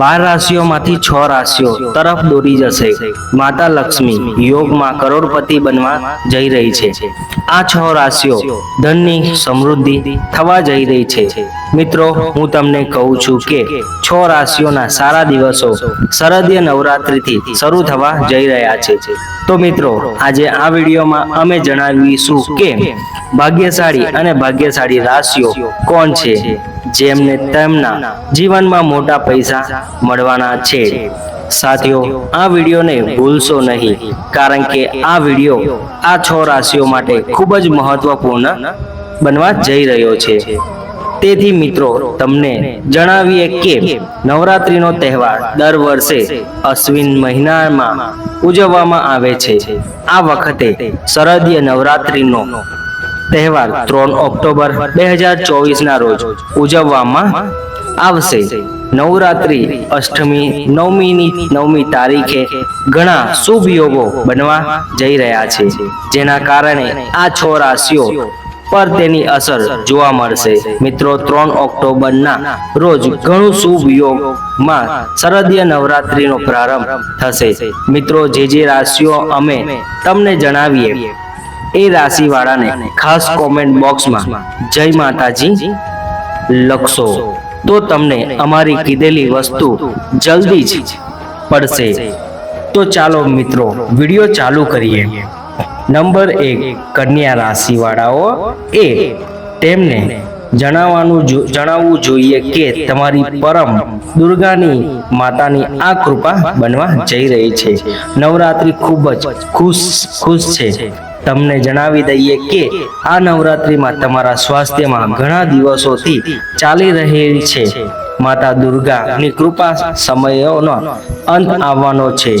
બાર રાશિઓમાંથી છ રાશિઓ તરફ દોરી જશે. માતા લક્ષ્મી યોગમાં કરોડપતિ બનવા જઈ રહી છે. આ છ રાશિઓ ધનની સમૃદ્ધિ થવા જઈ રહી છે. મિત્રો, હું તમને કહું છું કે છ રાશિઓના સારા દિવસો શરદીય નવરાત્રિથી શરૂ થવા જઈ રહ્યા છે. તો મિત્રો, આજે આ વિડીયોમાં અમે જણાવીશું કે ભાગ્યશાળી અને ભાગ્યશાળી રાશિઓ કોણ છે? જેમને તેમના જીવનમાં મોટા પૈસા મળવાના છે. સાથીઓ, આ વિડીયોને ભૂલશો નહીં, કારણ કે આ વીડિયો આ છ રાશિઓ માટે ખૂબ જ મહત્વપૂર્ણ બનવા જઈ રહ્યો છે. તેથી મિત્રો, તમને જણાવીએ કે નવરાત્રિનો તહેવાર દર વર્ષે અશ્વિન મહિનામાં ઉજવવામાં આવે છે. આ વખતે શરદીય નવરાત્રિનો તહેવાર ત્રણ ઓક્ટોબર બે હજાર ચોવીસના રોજ ઉજવવામાં આવશે. નવરાત્રિ, અષ્ટમી, નવમીની નવમી તારીખે ઘણા શુભ યોગો બનવા જઈ રહ્યા છે. જેના કારણે આ છ રાશિઓ પર તેની અસર જોવા મળશે. મિત્રો, ત્રણ ઓક્ટોબરના રોજ ઘણું શુભ યોગમાં શરદીય નવરાત્રિનો પ્રારંભ થશે. મિત્રો, જે જે રાશિઓ અમે તમને જણાવીએ, એ રાશિવાળાને ખાસ કોમેન્ટ બોક્સમાં જય માતાજી લખશો. તો તમને અમારી કીધેલી વસ્તુ જલ્દી જ પડશે. તો ચાલો મિત્રો વીડિયો ચાલુ કરીએ. નંબર એક કન્યા રાશિવાળાઓ. એ તેમને જણાવવાનું જણાવવું જોઈએ કે તમારી પરમ દુર્ગાની માતાની આ કૃપા બનવા જઈ રહી છે. નવરાત્રિ ખૂબ જ ખુશ ખુશ છે. તમને જણાવી દઈએ કે આ નવરાત્રિમાં તમારા સ્વાસ્થ્યમાં ઘણા દિવસોથી ચાલી રહેલી છે. માતા દુર્ગાની કૃપા સમયોનો અંત આવવાનો છે.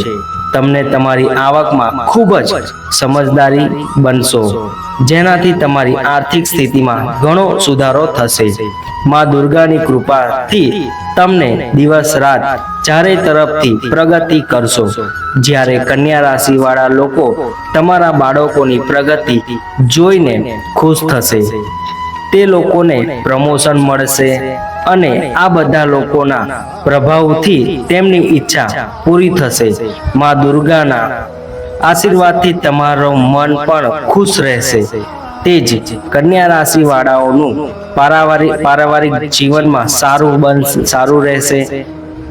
તમને તમારી આવકમાં ખૂબ જ સમજદારી બનશો. જેનાથી તમારી આર્થિક સ્થિતિમાં ઘણો સુધારો થશે. માં દુર્ગાની કૃપાથી તમને દિવસ રાત ચારે તરફથી પ્રગતિ કરશો. જ્યારે કન્યા રાશિવાળા લોકો તમારા બાળકોની પ્રગતિ જોઈને ખુશ થશે. તે લોકોને પ્રમોશન મળશે અને આ બધા લોકોના પ્રભાવથી તેમની ઈચ્છા પૂરી થશે. માં દુર્ગાના આશીર્વાદથી તમારું મન પણ ખુશ રહેશે. તે જ કન્યા રાશિ વાળાઓનું પારિવારિક પારિવારિક જીવનમાં સારું બનશે સારું રહેશે.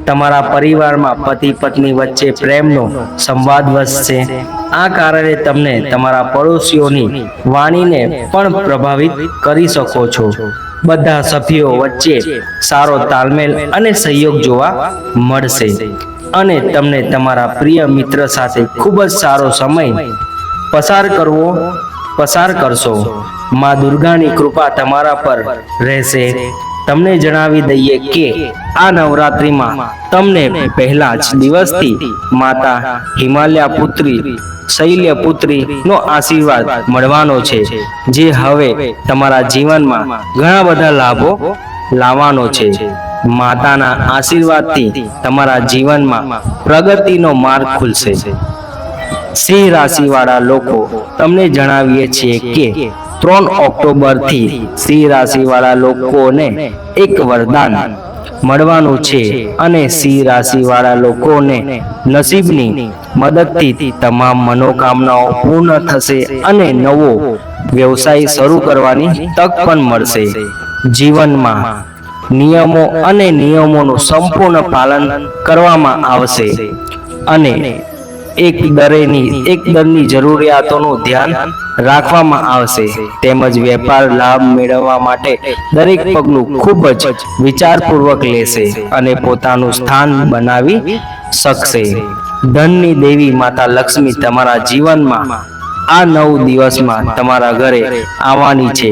તમારા પરિવારમાં પતિ પત્ની વચ્ચે પ્રેમનો સંવાદ વધશે. આ કારણે તમને તમારા પડોશીઓની વાણીને પણ પ્રભાવિત કરી શકો છો. બધા સભ્યો વચ્ચે સારો તાલમેલ અને સહયોગ જોવા મળશે. અને તમને તમારા પ્રિય મિત્ર સાથે ખૂબ જ સારો સમય પસાર કરવો, પસાર કરશો. માં દુર્ગાની કૃપા તમારા પર રહેશે. તમને જણાવી દઈએ કે આ નવરાત્રિમાં તમને પહેલા જ દિવસથી માતા હિમાલયા પુત્રી, શૈલ્ય પુત્રી નો આશીર્વાદ મળવાનો છે, જે હવે તમારા જીવનમાં ઘણા બધા લાભો લાવવાનો છે. માતાના આશીર્વાદથી તમારા જીવનમાં પ્રગતિનો માર્ગ ખુલશે. સિંહ રાશિવાળા લોકો, તમને જણાવીએ છીએ કે ત્રણ ઓક્ટોબરથી સિંહ રાશિવાળા લોકોને એક વરદાન મળવાનું છે અને સિંહ રાશિવાળા લોકોને નસીબની મદદથી તમામ મનોકામનાઓ પૂર્ણ થશે અને નવો વ્યવસાય શરૂ કરવાની તક પણ મળશે. જીવનમાં નિયમો અને નિયમોનું સંપૂર્ણ પાલન કરવામાં આવશે. અને એક દરેની, એક દરની જરૂરિયાતોનું ધ્યાન રાખવામાં આવશે. તેમજ વેપાર લાભ મેળવવા માટે દરેક પગલું ખૂબ જ વિચારપૂર્વક લેશે અને પોતાનું સ્થાન બનાવી શકશે. ધનની દેવી માતા લક્ષ્મી તમારા જીવનમાં આ નવ દિવસમાં તમારા ઘરે આવવાની છે.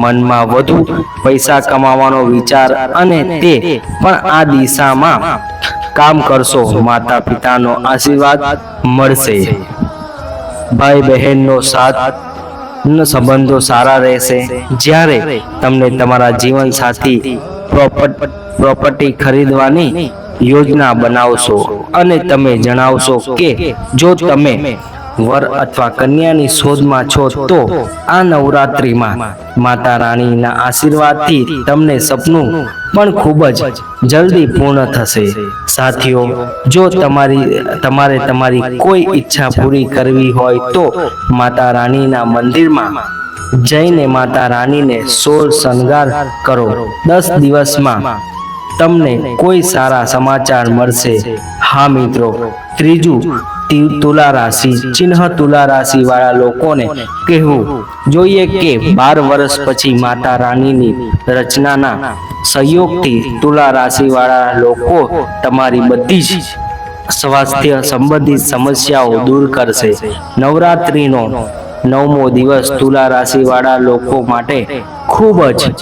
મનમાં વધુ પૈસા કમાવાનો વિચાર અને તે પણ આ દિશામાં કામ કરશો. માતા પિતાનો આશીર્વાદ મળશે. ભાઈ બહેનનો સાથ સંબંધો સારા રહેશે. જ્યારે તમને તમારા જીવન સાથી પ્રોપર્ટી ખરીદવાની યોજના બનાવશો અને તમે જણાવશો કે જો તમે વર અથવા કન્યાની શોધમાં છો તો આ નવરાત્રિમાં માતા રાણીના આશીર્વાદથી તમને સપનું પણ ખૂબ જ જલ્દી પૂર્ણ થશે. સાથીઓ, જો તમારી, તમારે તમારી કોઈ ઈચ્છા પૂરી કરવી હોય તો માતા રાણીના મંદિરમાં જઈને માતા રાણીને સોળ શણગાર કરો. દસ દિવસમાં તમને કોઈ સારા સમાચાર મળશે. હા મિત્રો, ત્રીજું તુલા રાશિ ચિહ્ન તુલા રાશિ વાળા લોકોને કહેવું જોઈએ કે બાર વર્ષ પછી માતા રાણીની રચનાના સહયોગથી તુલા રાશિ વાળા લોકો તમારી બધી જ સ્વાસ્થ્ય સંબંધિત સમસ્યાઓ દૂર કરશે. નવરાત્રિનો નવમો દિવસ તુલા રાશિ વાળા લોકો માટે ખૂબ જ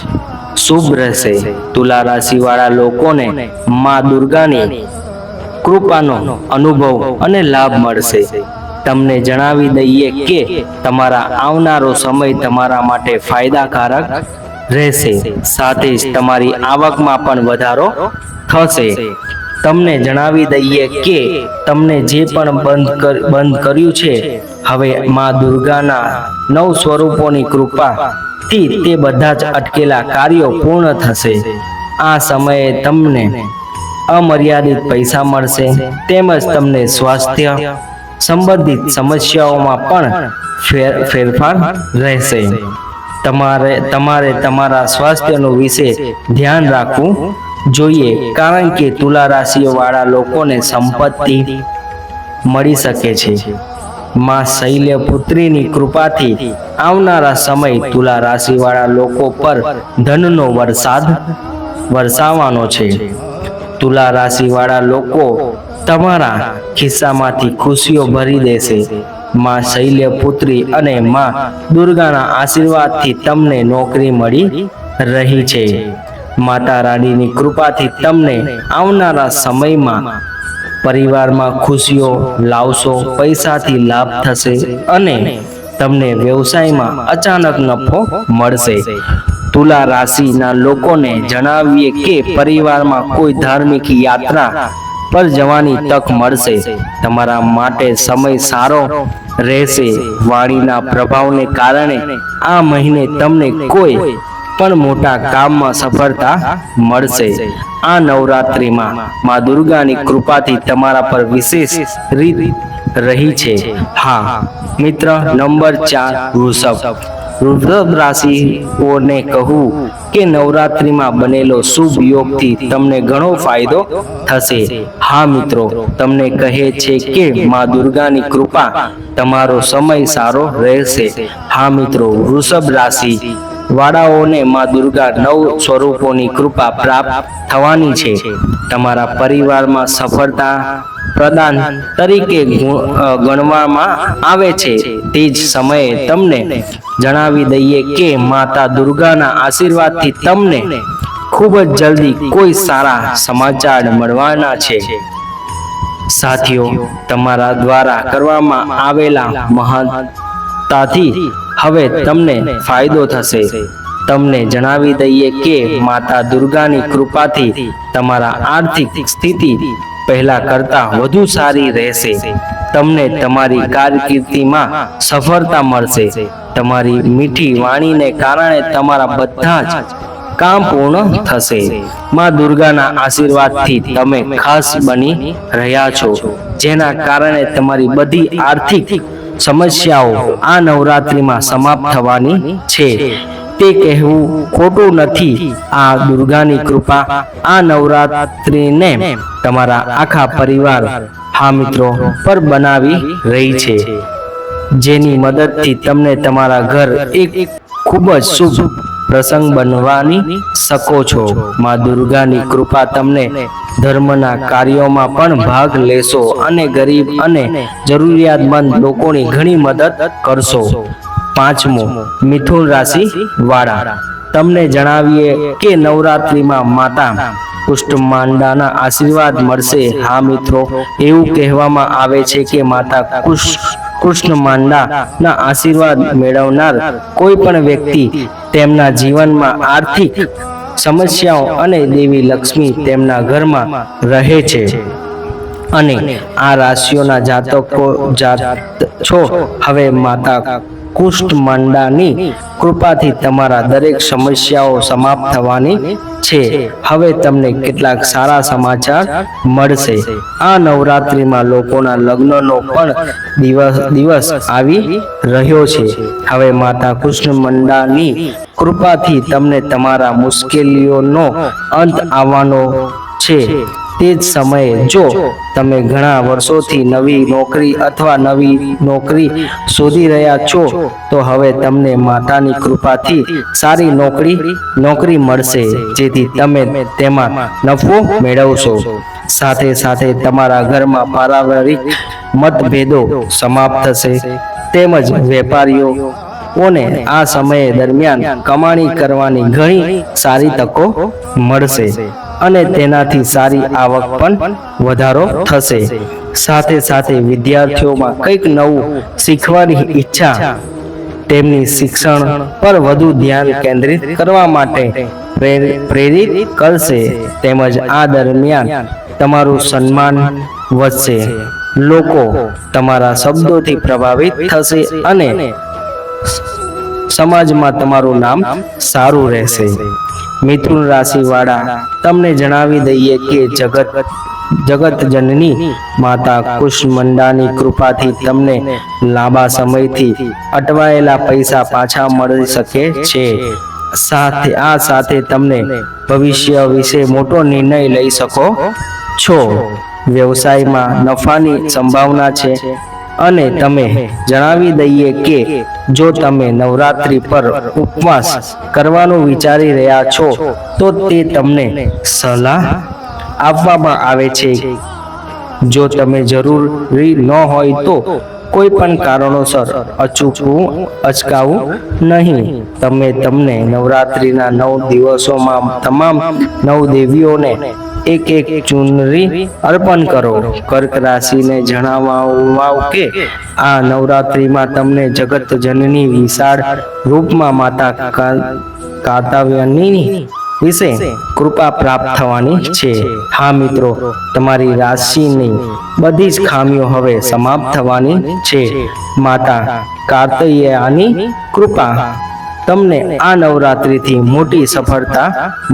શુભ રહેશે. તુલા રાશિ વાળા લોકોને મા દુર્ગાની કૃપાનો અનુભવ અને લાભ મળશે. તમને જણાવી દઈએ કે તમારા આવનારો સમય તમારા માટે ફાયદાકારક રહેશે. સાથે જ તમારી આવકમાં પણ વધારો થશે. તમને જણાવી દઈએ કે તમને જે પણ બંધ બંધ કર્યું છે, હવે માં દુર્ગાના નવ સ્વરૂપોની કૃપાથી તે બધા જ અટકેલા કાર્યો પૂર્ણ થશે. આ સમયે તમને અમર્યાદિત પૈસા મળશે, તેમજ તમને સ્વાસ્થ્ય સંબંધિત સમસ્યાઓમાં પણ ફેર ફેરફાર રહેશે. તમારે તમારે તમારા સ્વાસ્થ્યનું વિશે ધ્યાન રાખવું જોઈએ, કારણ કે તુલા રાશિઓ વાળા લોકોને સંપત્તિ મળી શકે છે. માં શૈલ્ય પુત્રીની કૃપાથી આવનારા સમય તુલા રાશિ વાળા લોકો પર ધનનો વરસાદ વરસાવવાનો છે. તુલા રાશિ વાળા લોકો તમારા ખિસ્સામાંથી ખુશીઓ ભરી દેશે. માં શૈલ્ય પુત્રી અને માં દુર્ગાના આશીર્વાદથી તમને નોકરી મળી રહી છે. માતા રાણીની કૃપાથી તમને આવનારા સમયમાં પરિવારમાં ખુશીઓ લાવશો, પૈસાથી લાભ થશે અને તમને વ્યવસાયમાં અચાનક નફો મળશે. તુલા રાશિના લોકોને જણાવીએ કે પરિવારમાં કોઈ ધાર્મિક યાત્રા પર જવાની તક મળશે. તમારા માટે સમય સારો રહેશે. વાણીના પ્રભાવને કારણે આ મહિને તમને કોઈ પણ મોટા કામમાં સફળતા મળશે. આ નવરાત્રિમાં માં દુર્ગાની કૃપાથી તમારા પર વિશેષ રીત રહી છે. હા, મિત્ર, નંબર ચાર, વૃષભ. વૃષભ રાશિઓને કહું કે નવરાત્રિમાં બનેલો શુભ યોગથી તમને ઘણો ફાયદો થશે. હા, મિત્રો, તમને કહે છે કે માં દુર્ગાની કૃપા તમારો સમય સારો રહેશે. હા, મિત્રો, વૃષભ રાશિ વાળાઓને માં દુર્ગા નવ સ્વરૂપોની કૃપા પ્રાપ્ત થવાની છે. તમારા પરિવારમાં સફળતા પ્રદાન તરીકે ગણવામાં આવે છે. તે જ સમયે તમને જણાવી દઈએ કે માતા દુર્ગાના આશીર્વાદથી તમને ખૂબ જ જલ્દી કોઈ સારા સમાચાર મળવાના છે. સાથીઓ, તમારા દ્વારા કરવામાં આવેલા મહાનતાથી હવે તમને ફાયદો થશે. તમને જણાવી દઈએ કે માતા દુર્ગાની કૃપાથી તમારા આર્થિક સ્થિતિ પહેલા કરતા વધુ સારી રહેશે. તમને તમારી કારકિર્દીમાં સફળતા મળશે. તમારી મીઠી વાણીને કારણે તમારા બધા જ કામ પૂર્ણ થશે. માં દુર્ગાના આશીર્વાદથી તમે ખાસ બની રહ્યા છો, જેના કારણે તમારી બધી આર્થિક સમસ્યાઓ આ નવરાત્રિમાં સમાપ્ત થવાની છે. તે કહેવું ખોટું નથી. આ દુર્ગાની કૃપા આ નવરાત્રિને તમારા આખા પરિવાર, હા મિત્રો, પર બનાવી રહી છે. જેની મદદથી તમને તમારા ઘર એક ખૂબ જ શુભ પ્રસંગ બનવાની શકો છો. માં દુર્ગાની કૃપા તમને ધર્મના કાર્યોમાં પણ ભાગ લેશો અને ગરીબ અને જરૂરિયાતમંદ લોકોની ઘણી મદદ કરશો. પાંચમું, મિથુન રાશિ વાળા. તમને જણાવીએ કે નવરાત્રિમાં માતા કુષ્ઠમાંડાના આશીર્વાદ મળશે. હા મિત્રો, એવું કહેવામાં આવે છે કે માતા કુશ કૃષ્ણ માંડાના આશીર્વાદ મેળવનાર કોઈ પણ વ્યક્તિ તેમના જીવનમાં આર્થિક સમસ્યાઓ અને દેવી લક્ષ્મી તેમના ઘરમાં રહે છે. અને આ રાશિઓના જાતકો જાત છો. હવે માતા કુષ્ઠ મંડાની કૃપાથી તમારા દરેક સમસ્યાઓ સમાપ્ત થવાની છે. હવે તમને કેટલાક સારા સમાચાર મળશે. આ નવરાત્રિમાં લોકોના લગ્નનો પણ દિવસ દિવસ આવી રહ્યો છે. હવે માતા કૃષ્ણ મંડાની કૃપાથી તમને તમારા મુશ્કેલીઓનો અંત આવવાનો છે. તે જ સમયે જો તમે ઘણા વર્ષોથી નવી નોકરી અથવા નવી નોકરી શોધી રહ્યા છો, તો હવે તમને માતાની કૃપાથી સારી નોકરી નોકરી મળશે, જેથી તમે તેમાં નફો મેળવશો. સાથે સાથે તમારા ઘરમાં પારિવારિક મતભેદો સમાપ્ત થશે. તેમજ વેપારીઓ ઓને આ સમય દરમિયાન કમાણી કરવાની ઘણી સારી તકો મળશે અને તેનાથી સારી આવક પણ વધારો થશે. સાથે સાથે વિદ્યાર્થીઓમાં કંઈક નવું શીખવાની ઈચ્છા, તેમની શિક્ષણ પર વધુ ધ્યાન કેન્દ્રિત કરવા માટે પ્રેરિત કરશે. તેમજ આ દરમિયાન તમારું સન્માન વધશે. લોકો તમારા શબ્દોથી પ્રભાવિત થશે અને સમાજમાં તમારું નામ સારું રહેશે. મિથુન રાશિ વાળા તમને જણાવી દઈએ કે જગત જગત જનની માતા કુષ્મંડાની કૃપાથી તમને લાંબા સમયથી અટવાયેલા પૈસા પાછા મળી શકે છે. સાથે, આ સાથે તમને ભવિષ્ય વિશે મોટો નિર્ણય લઈ શકો છો. વ્યવસાયમાં નફાની સંભાવના છે. અને તમે જણાવી દઈએ કે જો તમે નવરાત્રી પર ઉપવાસ કરવાનું વિચારી રહ્યા છો તો તે તમને સલાહ આપવામાં આવે છે. જો તમે જરૂરી ન હોય તો કોઈ પણ કારણોસર અચૂકવું અચકાવું નહીં. તમે તમને નવરાત્રિના નવ દિવસોમાં તમામ નવ દેવીઓને એક એક ચુનરી અર્પણ કરો. કર્ક રાશિને જણાવવા કે, આ નવરાત્રિમાં તમને જગત જનની વિશાળ રૂપમાં માતા કાતાવ્યની વિશે કૃપા પ્રાપ્ત થવાની છે. હા મિત્રો, તમારી રાશિની બધી જ ખામીઓ હવે સમાપ્ત થવાની છે. માતા કાર્તયાની કૃપા તમને આ નવરાત્રિથી મોટી સફળતા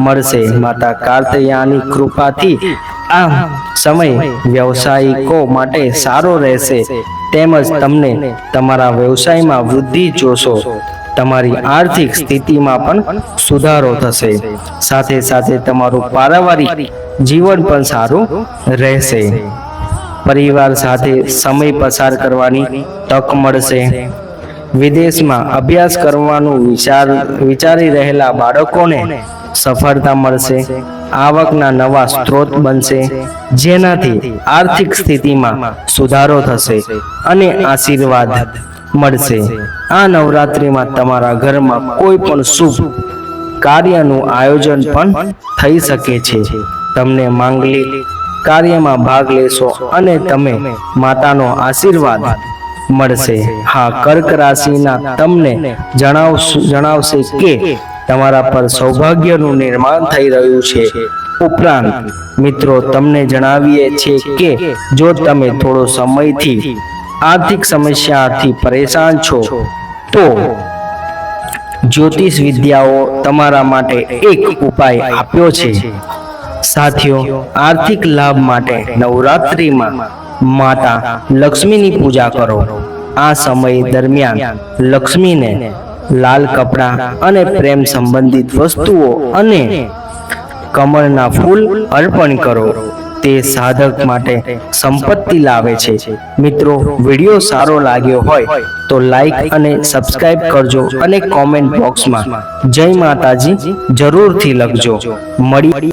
મળશે. માતા કાર્તયાની કૃપાથી આ સમય વ્યવસાયિકો માટે સારો રહેશે. તેમજ તમને તમારા વ્યવસાયમાં વૃદ્ધિ જોશો. તમારી આર્થિક સ્થિતિમાં પણ સુધારો થશે. સાથે સાથે તમારું પારિવારિક જીવન પણ સારું રહેશે. પરિવાર સાથે સમય પસાર કરવાની તક મળશે. વિદેશમાં અભ્યાસ કરવાનું વિચાર વિચારી રહેલા બાળકોને સફળતા મળશે. આવકના નવા સ્ત્રોત બનશે. જેનાથી આર્થિક સ્થિતિમાં સુધારો થશે અને આશીર્વાદ મળશે. આ નવરાત્રિમાં તમારા ઘરમાં કોઈ પણ શુભ કાર્યનું આયોજન પણ થઈ શકે છે. તમને માંગલિક કાર્યમાં ભાગ લેશો અને તમે માતાનો આશીર્વાદ મળશે. હા, કર્ક રાશિના તમને જણાવશે કે તમારા પર સૌભાગ્યનું નિર્માણ થઈ રહ્યું છે. ઉપરાંત, મિત્રો, તમને જણાવીએ છીએ કે જો તમે થોડો સમયથી આર્થિક સમસ્યાથી પરેશાન છો, તો જ્યોતિષ વિદ્યાઓ તમારા માટે એક ઉપાય આપ્યો છે. સાથીઓ, આર્થિક લાભ માટે નવરાત્રિમાં માતા લક્ષ્મીની પૂજા કરો. આ સમય દરમિયાન લક્ષ્મીને લાલ કપડાં અને પ્રેમ સંબંધિત વસ્તુઓ અને કમળના ફૂલ અર્પણ કરો. તે સાધક માટે સંપત્તિ લાવે છે. મિત્રો, વીડિયો સારો લાગ્યો હોય તો લાઈક અને સબસ્ક્રાઇબ કરજો અને કોમેન્ટ બોક્સમાં જય માતાજી જરૂરથી લખજો. મળી